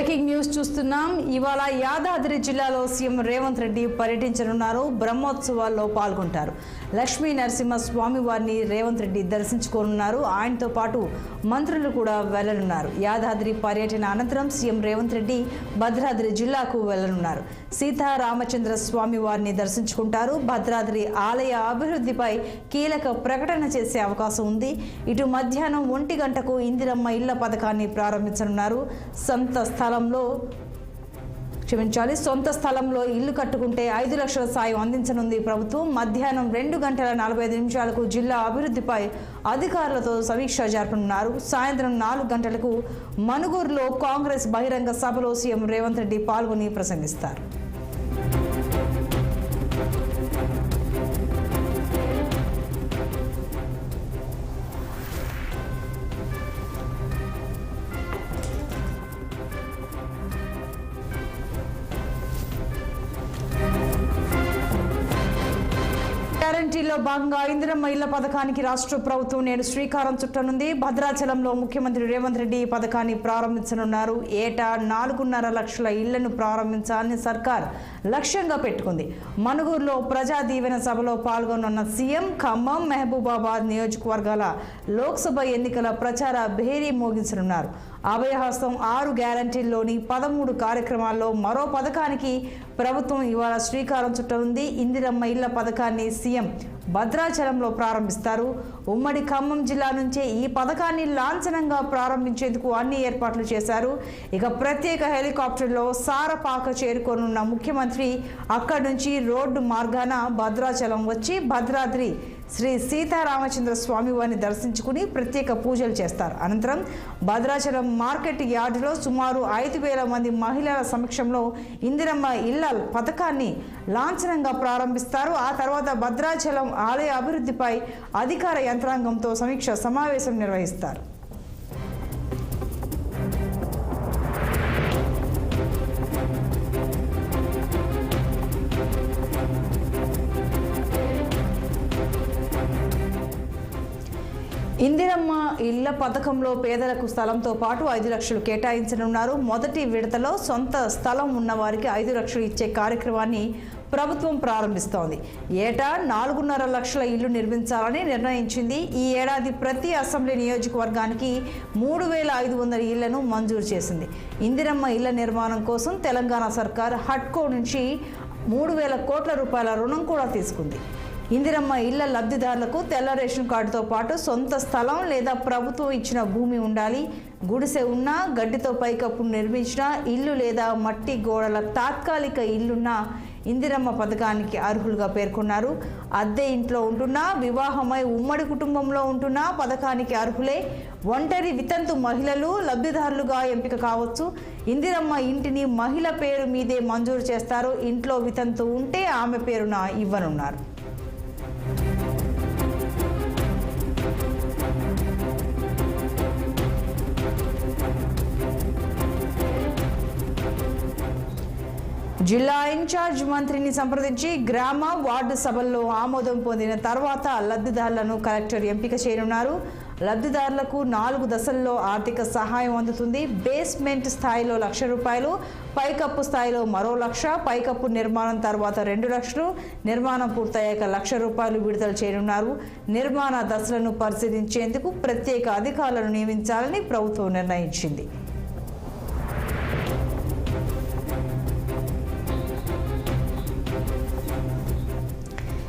Breaking news చూస్తున్నాం. ఇవాళ యాదాద్రి జిల్లాలో సీఎం రేవంత్ రెడ్డి పర్యటించనున్నారు. బ్రహ్మోత్సవాల్లో పాల్గొంటారు. లక్ష్మీ నరసింహస్వామి వారిని రేవంత్ రెడ్డి దర్శించుకోనున్నారు. ఆయనతో పాటు మంత్రులు కూడా వెళ్ళనున్నారు. యాదాద్రి పర్యటన అనంతరం సీఎం రేవంత్ రెడ్డి భద్రాద్రి జిల్లాకు వెళ్ళనున్నారు. సీతారామచంద్ర స్వామి వారిని దర్శించుకుంటారు. భద్రాద్రి ఆలయ అభివృద్ధిపై కీలక ప్రకటన చేసే అవకాశం ఉంది. ఇటు మధ్యాహ్నం ఒంటి గంటకు ఇందిరమ్మ ఇళ్ళ పథకాన్ని ప్రారంభించనున్నారు. సొంత స్థలంలో క్షమించాలి. సొంత స్థలంలో ఇల్లు కట్టుకుంటే ఐదు లక్షల సాయం అందించనుంది ప్రభుత్వం. మధ్యాహ్నం రెండు గంటల నలభై ఐదు నిమిషాలకు జిల్లా అభివృద్ధిపై అధికారులతో సమీక్ష జరపనున్నారు. సాయంత్రం నాలుగు గంటలకు మనుగూరులో కాంగ్రెస్ బహిరంగ సభలో సీఎం రేవంత్ రెడ్డి పాల్గొని ప్రసంగిస్తారు. గ్యారంటీలో భాగంగా ఇందిరమ్మ ఇళ్ళ పథకానికి రాష్ట్ర ప్రభుత్వం నేడు శ్రీకారం చుట్టనుంది. భద్రాచలంలో ముఖ్యమంత్రి రేవంత్ రెడ్డి ఈ పథకాన్ని ప్రారంభించనున్నారు. ఏటా నాలుగున్నర లక్షల ఇళ్ళను ప్రారంభించాలని సర్కార్ లక్ష్యంగా పెట్టుకుంది. మనుగూరులో ప్రజా దీవెన సభలో పాల్గొనున్న సీఎం ఖమ్మం మహబూబాబాద్ నియోజకవర్గాల లోక్సభ ఎన్నికల ప్రచార భేరీ మోగించనున్నారు. అభయహస్తం ఆరు గ్యారంటీల్లోని పదమూడు కార్యక్రమాల్లో మరో పథకానికి ప్రభుత్వం ఇవాళ శ్రీకారం చుట్టనుంది. ఇందిరమ్మ ఇళ్ళ పథకాన్ని సీఎం భద్రాచలంలో ప్రారంభిస్తారు. ఉమ్మడి ఖమ్మం జిల్లా నుంచే ఈ పథకాన్ని లాంఛనంగా ప్రారంభించేందుకు అన్ని ఏర్పాట్లు చేశారు. ఇక ప్రత్యేక హెలికాప్టర్లో సారపాక చేరుకోనున్న ముఖ్యమంత్రి అక్కడి నుంచి రోడ్డు మార్గాన భద్రాచలం వచ్చి భద్రాద్రి శ్రీ సీతారామచంద్ర స్వామి వారిని దర్శించుకుని ప్రత్యేక పూజలు చేస్తారు. అనంతరం భద్రాచలం మార్కెట్ యార్డులో సుమారు ఐదు వేల మంది మహిళల సమక్షంలో ఇందిరమ్మ ఇళ్ళ పథకాన్ని లాంఛనంగా ప్రారంభిస్తారు. ఆ తర్వాత భద్రాచలం ఆలయ అభివృద్ధిపై అధికార యంత్రాంగంతో సమీక్ష సమావేశం నిర్వహిస్తారు. ఇందిరమ్మ ఇళ్ళ పథకంలో పేదలకు స్థలంతో పాటు ఐదు లక్షలు కేటాయించనున్నారు. మొదటి విడతలో సొంత స్థలం ఉన్న వారికి ఐదు లక్షలు ఇచ్చే కార్యక్రమాన్ని ప్రభుత్వం ప్రారంభిస్తోంది. ఏటా నాలుగున్నర లక్షల ఇల్లు నిర్మించాలని నిర్ణయించింది. ఈ ఏడాది ప్రతి అసెంబ్లీ నియోజకవర్గానికి మూడు వేల ఐదు వందల ఇళ్ళను మంజూరు చేసింది. ఇందిరమ్మ ఇళ్ళ నిర్మాణం కోసం తెలంగాణ సర్కార్ హట్కో నుంచి మూడు వేల కోట్ల రూపాయల రుణం కూడా తీసుకుంది. ఇందిరమ్మ ఇళ్ళ లబ్ధిదారులకు తెల్ల రేషన్ కార్డుతో పాటు సొంత స్థలం లేదా ప్రభుత్వం ఇచ్చిన భూమి ఉండాలి. గుడిసె ఉన్నా గడ్డితో పైకప్పు నిర్మించిన ఇల్లు లేదా మట్టి గోడల తాత్కాలిక ఇల్లున్న ఇందిరమ్మ పథకానికి అర్హులుగా పేర్కొన్నారు. అద్దె ఇంట్లో ఉంటున్నా వివాహమై ఉమ్మడి కుటుంబంలో ఉంటున్నా పథకానికి అర్హులే. ఒంటరి వితంతు మహిళలు లబ్ధిదారులుగా ఎంపిక కావచ్చు. ఇందిరమ్మ ఇంటిని మహిళ పేరు మీదే మంజూరు చేస్తారు. ఇంట్లో వితంతు ఉంటే ఆమె పేరున ఇవ్వనున్నారు. జిల్లా ఇన్ఛార్జ్ మంత్రిని సంప్రదించి గ్రామ వార్డు సభల్లో ఆమోదం పొందిన తర్వాత లబ్ధిదారులను కలెక్టర్ ఎంపిక చేయనున్నారు. లబ్ధిదారులకు నాలుగు దశల్లో ఆర్థిక సహాయం అందుతుంది. బేస్మెంట్ స్థాయిలో లక్ష రూపాయలు పైకప్పు స్థాయిలో మరో లక్ష పైకప్పు నిర్మాణం తర్వాత రెండు లక్షలు నిర్మాణం పూర్తయ్యాక లక్ష రూపాయలు విడుదల చేయనున్నారు. నిర్మాణ దశలను పరిశీలించేందుకు ప్రత్యేక అధికారులను నియమించాలని ప్రభుత్వం నిర్ణయించింది.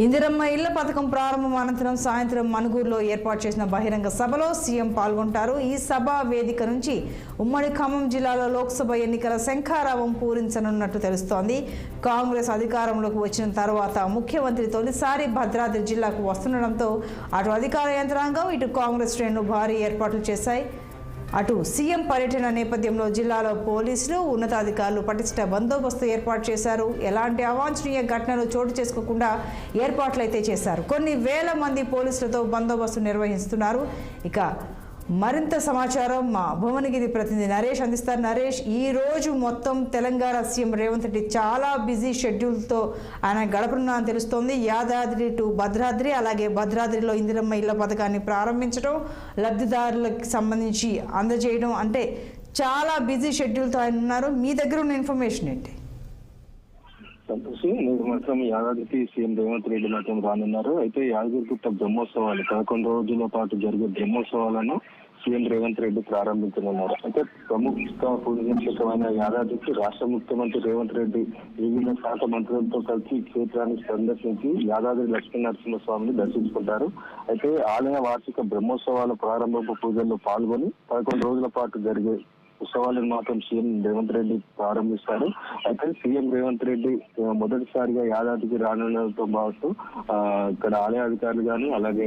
ఇందిరమ్మ ఇళ్ళ పథకం ప్రారంభం అనంతరం సాయంత్రం మనుగూరులో ఏర్పాటు చేసిన బహిరంగ సభలో సీఎం పాల్గొంటారు. ఈ సభ వేదిక నుంచి ఉమ్మడి ఖమ్మం జిల్లాలో లోక్సభ ఎన్నికల శంఖారావం పూరించనున్నట్టు తెలుస్తోంది. కాంగ్రెస్ అధికారంలోకి వచ్చిన తర్వాత ముఖ్యమంత్రి తొలిసారి భద్రాద్రి జిల్లాకు వస్తుండడంతో అటు అధికార యంత్రాంగం ఇటు కాంగ్రెస్ శ్రేణులు భారీ ఏర్పాట్లు చేశాయి. అటు సీఎం పర్యటన నేపథ్యంలో జిల్లాలో పోలీసులు ఉన్నతాధికారులు పటిష్ట బందోబస్తు ఏర్పాటు చేశారు. ఎలాంటి అవాంఛనీయ ఘటనలు చోటు చేసుకోకుండా ఏర్పాట్లు అయితే చేశారు. కొన్ని వేల మంది పోలీసులతో బందోబస్తు నిర్వహిస్తున్నారు. ఇక మరింత సమాచారం మా భువనగిరి ప్రతినిధి నరేష్ అందిస్తారు. నరేష్ ఈ రోజు మొత్తం తెలంగాణ సీఎం రేవంత్ రెడ్డి చాలా బిజీ షెడ్యూల్తో ఆయన గడపనున్నా అని తెలుస్తోంది. యాదాద్రి టు భద్రాద్రి అలాగే భద్రాద్రిలో ఇందిరమ్మ ఇళ్ళ పథకాన్ని ప్రారంభించడం లబ్ధిదారులకు సంబంధించి అందజేయడం అంటే చాలా బిజీ షెడ్యూల్తో ఆయన ఉన్నారు. మీ దగ్గర ఉన్న ఇన్ఫర్మేషన్ ఏంటి? సంతోషి. మీరు మాత్రం యాదాద్రికి సీఎం రేవంత్ రెడ్డి మాత్రం రానున్నారు. అయితే యాదగిరిగుట్ట బ్రహ్మోత్సవాలు పదకొండు రోజుల పాటు జరిగే బ్రహ్మోత్సవాలను సీఎం రేవంత్ రెడ్డి ప్రారంభించనున్నారు అయితే ప్రముఖ పుణ్యక్షేత్రమైన యాదాద్రికి రాష్ట్ర ముఖ్యమంత్రి రేవంత్ రెడ్డి వివిధ శాఖ మంత్రులతో కలిసి క్షేత్రాన్ని సందర్శించి యాదాద్రి లక్ష్మీనరసింహస్వామిని దర్శించుకుంటారు. అయితే ఆలయ వార్షిక బ్రహ్మోత్సవాల ప్రారంభపు పూజల్లో పాల్గొని పదకొండు రోజుల పాటు జరిగే ఉత్సవాలను మాత్రం సీఎం రేవంత్ రెడ్డి ప్రారంభిస్తారు. అయితే సీఎం రేవంత్ రెడ్డి మొదటిసారిగా యాదాద్రికి రానున్నతో పాటు ఇక్కడ ఆలయ అధికారులు గాని అలాగే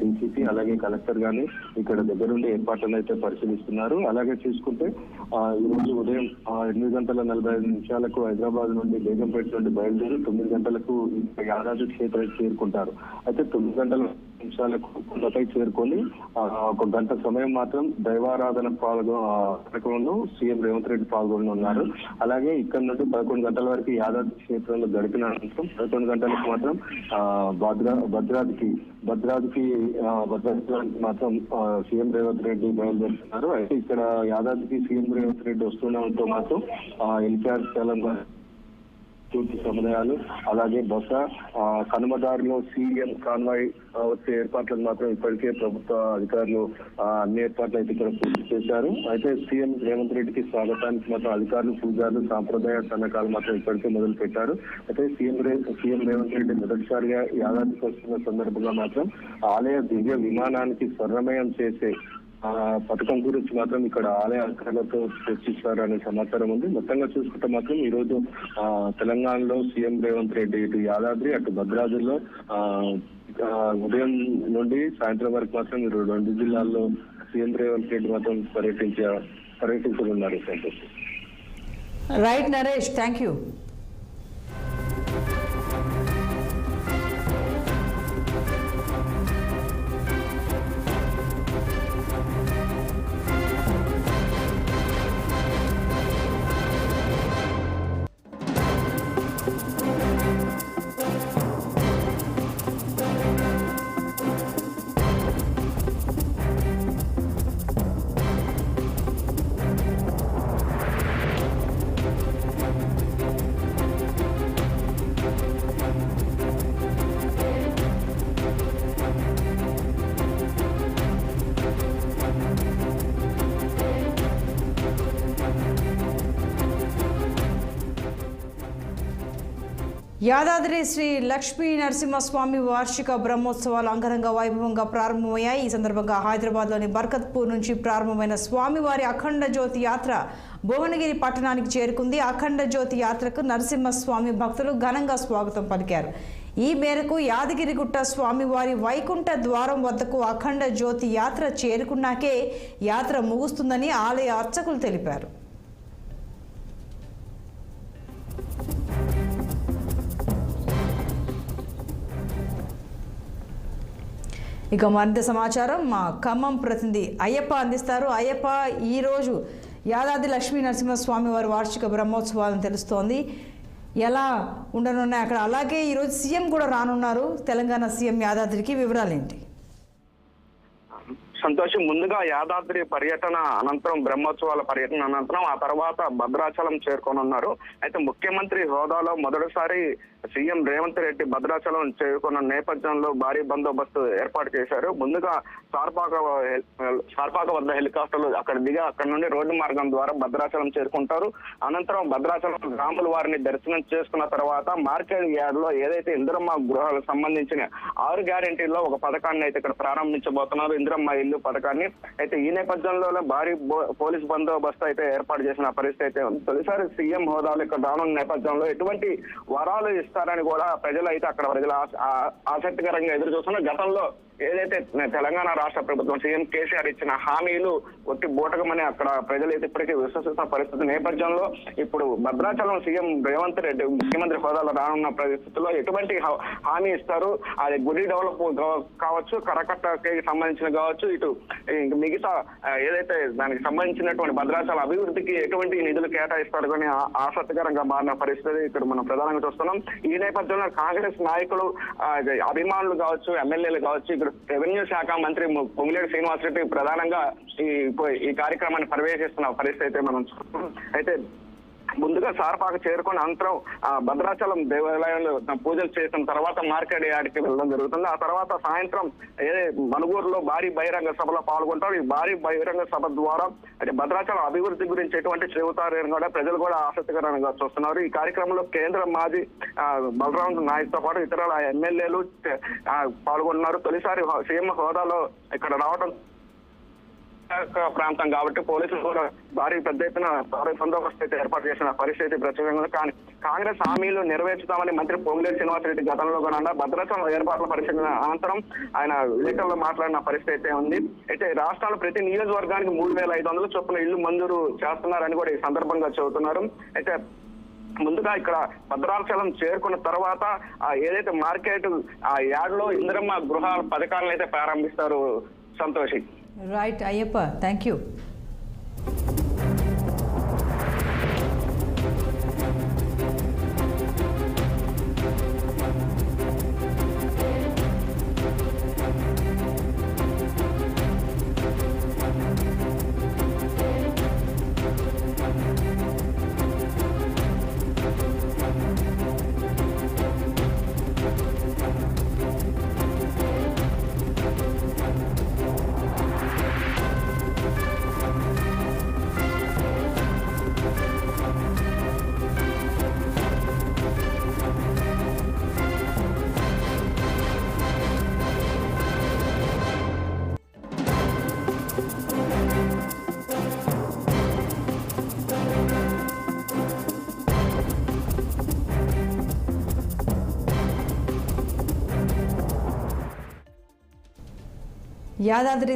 డీసీపీ అలాగే కలెక్టర్ గాని ఇక్కడ దగ్గరుండి ఏర్పాట్లను అయితే పరిశీలిస్తున్నారు. అలాగే చూసుకుంటే ఈ రోజు ఉదయం ఎనిమిది గంటల నలభై ఐదు నిమిషాలకు హైదరాబాద్ నుండి బేగంపేట నుండి బయలుదేరి తొమ్మిది గంటలకు యాదాద్రి క్షేత్రానికి చేరుకుంటారు. అయితే తొమ్మిది గంటల నిమిషాలకు కొండపై చేరుకొని ఒక గంట సమయం మాత్రం దైవారాధన పాల్గొ కార్యక్రమంలో సీఎం రేవంత్ రెడ్డి పాల్గొనున్నారు అలాగే ఇక్కడ నుండి పదకొండు గంటల వరకు యాదాద్రి క్షేత్రంలో గడిపిన అనంతరం పదకొండు గంటలకు మాత్రం భద్రా భద్రాద్రికి భద్రాద్రికి భద్రాద్రికి మాత్రం సీఎం రేవంత్ రెడ్డి బయలుదేరుతున్నారు. అయితే ఇక్కడ యాదాద్రికి సీఎం రేవంత్ రెడ్డి వస్తుండడంతో మాత్రం ఎన్టీఆర్ తెలంగాణ తూర్పు సముదాయాలు అలాగే బస కనుమదారిలో సీఎం కాన్వాయ్ వచ్చే ఏర్పాట్లను మాత్రం ఇప్పటికే ప్రభుత్వ అధికారులు అన్ని ఏర్పాట్లు అయితే ఇక్కడ పూర్తి చేశారు. అయితే సీఎం రేవంత్ రెడ్డికి స్వాగతానికి మాత్రం అధికారులు పూజారులు సాంప్రదాయ సన్నకాలు మాత్రం ఇప్పటికే మొదలు పెట్టారు. అయితే సీఎం సీఎం రేవంత్ రెడ్డి మొదటిసారిగా యాదాద్రికి వస్తున్న సందర్భంగా మాత్రం ఆలయ దివ్య విమానానికి స్వర్ణమయం చేసే ఆ పథకం గురించి మాత్రం ఇక్కడ ఆలయ అధికారులతో చర్చిస్తారు అనే సమాచారం ఉంది. మొత్తంగా చూసుకుంటే మాత్రం ఈ రోజు తెలంగాణలో సీఎం రేవంత్ రెడ్డి ఇటు యాదాద్రి అటు భద్రాద్రిలో ఉదయం నుండి సాయంత్రం వరకు మాత్రం మీరు రెండు జిల్లాల్లో సీఎం రేవంత్ రెడ్డి మాత్రం పర్యటించ పర్యటించనున్నారు Santosh right Naresh thank you Yadadri Shri Lakshmi Narasimhaswamy వార్షిక బ్రహ్మోత్సవాలు అంగరంగ వైభవంగా ప్రారంభమయ్యాయి. ఈ సందర్భంగా హైదరాబాద్లోని బర్కత్పూర్ నుంచి ప్రారంభమైన స్వామివారి అఖండ జ్యోతి యాత్ర భువనగిరి పట్టణానికి చేరుకుంది. అఖండ జ్యోతి యాత్రకు నరసింహస్వామి భక్తులు ఘనంగా స్వాగతం పలికారు. ఈ మేరకు యాదగిరిగుట్ట స్వామివారి వైకుంఠ ద్వారం వద్దకు అఖండ జ్యోతి యాత్ర చేరుకున్నాకే యాత్ర ముగుస్తుందని ఆలయ అర్చకులు తెలిపారు. ఇక మరింత సమాచారం మా ఖమ్మం ప్రతినిధి అయ్యప్ప అందిస్తారు. అయ్యప్ప ఈరోజు యాదాద్రి లక్ష్మీ నరసింహస్వామి వారి వార్షిక బ్రహ్మోత్సవాలను తెలుస్తోంది. ఎలా ఉండనున్నాయి అక్కడ? అలాగే ఈరోజు సీఎం కూడా రానున్నారు. తెలంగాణ సీఎం యాదాద్రికి వివరాలు ఏంటి? సంతోషం. ముందుగా యాదాద్రి పర్యటన అనంతరం బ్రహ్మోత్సవాల పర్యటన అనంతరం ఆ తర్వాత భద్రాచలం చేరుకోనున్నారు. అయితే ముఖ్యమంత్రి హోదాలో మొదటిసారి సీఎం రేవంత్ రెడ్డి భద్రాచలం చేరుకున్న నేపథ్యంలో భారీ బందోబస్తు ఏర్పాటు చేశారు. ముందుగా సార్పాక సార్పాక వద్ద హెలికాప్టర్లు అక్కడ దిగి అక్కడ నుండి రోడ్డు మార్గం ద్వారా భద్రాచలం చేరుకుంటారు. అనంతరం భద్రాచలం రాముల వారిని దర్శనం చేసుకున్న తర్వాత మార్కెట్ యార్డ్లో ఏదైతే ఇందిరమ్మ గృహాలకు సంబంధించిన ఆరు గ్యారంటీల్లో ఒక పథకాన్ని అయితే ఇక్కడ ప్రారంభించబోతున్నారు. ఇందిరమ్మ ఇల్లు పథకాన్ని అయితే ఈ నేపథ్యంలో భారీ బో- పోలీస్ బందోబస్తు అయితే ఏర్పాటు చేసిన పరిస్థితి అయితే తొలిసారి సీఎం హోదాలో ఇక్కడ రానున్న నేపథ్యంలో ఎటువంటి వరాలు ఇస్తారని కూడా ప్రజలు అయితే అక్కడ ప్రజలు ఆ- ఆసక్తికరంగా ఎదురు చూస్తున్నారు గతంలో ఏదైతే తెలంగాణ రాష్ట్ర ప్రభుత్వం సీఎం కేసీఆర్ ఇచ్చిన హామీలు ఒట్టి బూటకమని అక్కడ ప్రజలు అయితే ఇప్పటికీ విశ్వసిస్తున్న పరిస్థితి నేపథ్యంలో ఇప్పుడు భద్రాచలం సీఎం రేవంత్ రెడ్డి ముఖ్యమంత్రి హోదాలో రానున్న పరిస్థితుల్లో ఎటువంటి హామీ ఇస్తారు? అది గుడి డెవలప్ కావచ్చు కరకట్టకి సంబంధించిన కావచ్చు ఇటు మిగతా ఏదైతే దానికి సంబంధించినటువంటి భద్రాచల అభివృద్ధికి ఎటువంటి నిధులు కేటాయిస్తారు కానీ ఆ- ఆసక్తికరంగా మారిన పరిస్థితి ఇక్కడ మనం ప్రధానంగా చూస్తున్నాం. ఈ నేపథ్యంలో కాంగ్రెస్ నాయకులు అభిమానులు కావచ్చు ఎమ్మెల్యేలు కావచ్చు ఇక్కడ రెవెన్యూ శాఖ మంత్రి ము- శ్రీనివాసరెడ్డి ప్రధానంగా ఈ ఈ కార్యక్రమాన్ని పర్యవేక్షిస్తున్న పరిస్థితి అయితే మనం చూస్తున్నాం. అయితే ముందుగా సార్పాక చేరుకుని అనంతరం భద్రాచలం దేవాలయంలో పూజలు చేసిన తర్వాత మార్కెట్ యార్డ్కి వెళ్ళడం జరుగుతుంది. ఆ తర్వాత సాయంత్రం ఏదే మనుగూరులో భారీ బహిరంగ సభలో పాల్గొంటారు. ఈ భారీ బహిరంగ సభ ద్వారా అంటే భద్రాచలం అభివృద్ధి గురించి ఎటువంటి చెబుతారని కూడా ప్రజలు కూడా ఆసక్తికరంగా చూస్తున్నారు. ఈ కార్యక్రమంలో కేంద్ర మాజీ బలరాం నాయక్తో పాటు ఇతర ఎమ్మెల్యేలు పాల్గొంటున్నారు పాల్గొన్నారు. తొలిసారి సీఎం హోదాలో ఇక్కడ రావడం ప్రాంతం కాబట్టి పోలీసులు కూడా భారీ పెద్ద ఎత్తున భారీ బందోబస్తు అయితే ఏర్పాటు చేసిన పరిస్థితి ప్రత్యేకంగా కానీ కాంగ్రెస్ హామీలు నెరవేర్చుతామని మంత్రి పొంగులేరు శ్రీనివాసరెడ్డి గతంలో కూడా భద్రాచలం ఏర్పాట్ల పరిశీలన అనంతరం ఆయన విలేకరులో మాట్లాడిన పరిస్థితి అయితే ఉంది. అయితే రాష్ట్రాలు ప్రతి నియోజకవర్గానికి మూడు వేల ఐదు వందల చొప్పున ఇళ్ళు మంజూరు చేస్తున్నారని కూడా ఈ సందర్భంగా చెబుతున్నారు. అయితే ముందుగా ఇక్కడ భద్రాచలం చేరుకున్న తర్వాత ఏదైతే మార్కెట్ ఆ యార్డ్లో ఇందిరమ్మ గృహాల పథకాలను అయితే ప్రారంభిస్తారు Santoshi. Right Ayyappa thank you Yadadri